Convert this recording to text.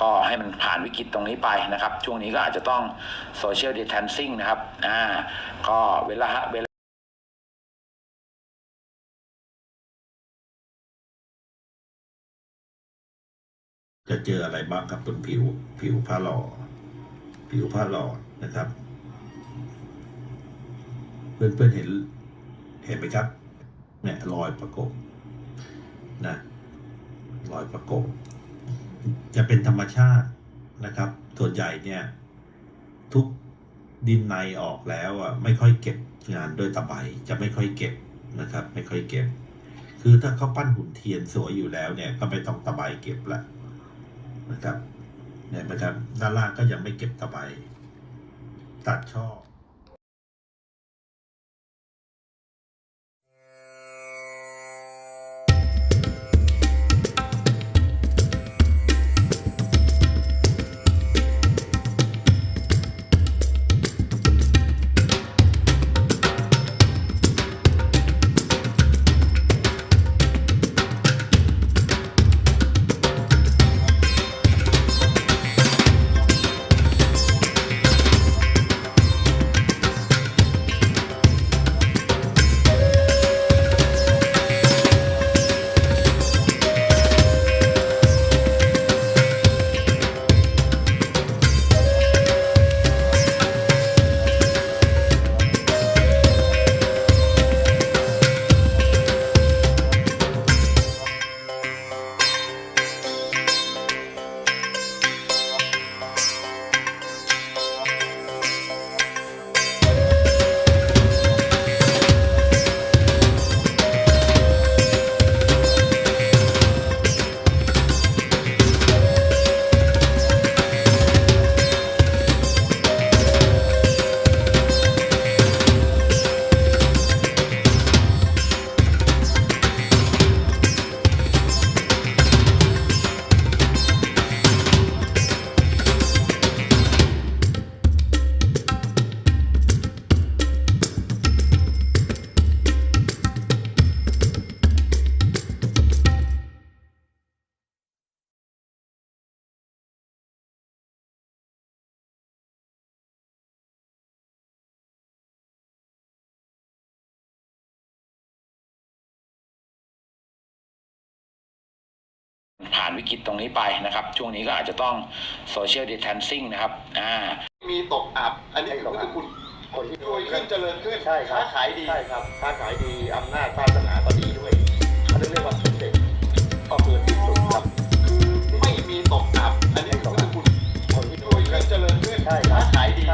ก็ให้มันผ่านวิกฤตตรงนี้ไปนะครับ ช่วงนี้ก็อาจจะต้องโซเชียลดิ t ทนซิ่งนะครับอ่าก็เวลาเวลาจะเจออะไรบ้างครับบนผิวผิวผ้าหล่อ ผิวผ้าหล่อนะครับ เพื่อนเพื่อนเห็นเห็นไหมครับเนี่ยรอยประกบนะรอยประกบ ชาตินะครับ ส่วนใหญ่เนี่ย ทุกดินในออกแล้วอะไม่ค่อยเก็บงานด้วยตะไบจะไม่ค่อยเก็บนะครับ ไม่ค่อยเก็บ คือถ้าเขาปั้นหุ่นเทียนสวยอยู่แล้วเนี่ย ก็ไม่ต้องตะไบเก็บละนะครับเนี่ยนะครับด้านล่างก็ยังไม่เก็บตะไบตัดช่อ ผ่านวิกฤตตรงนี้ไปนะครับ ช่วงนี้ก็อาจจะต้องโซเชียลดิสแทนซิ่งนะครับอ่ามีตกอับ อันนี้ก็คือคุณคนที่รวยขึ้นเจริญขึ้นใช่ค้าขายดีใช่ครับค้าขายดีอำนาจศาสนาก็ดีด้วยอันนี้เรียกว่าสุดเด็ดก็คือที่สุดครับไม่มีตกอับ อันนี้ก็คือคุณคนที่รวยขึ้นเจริญขึ้นใช่ค้าขายดี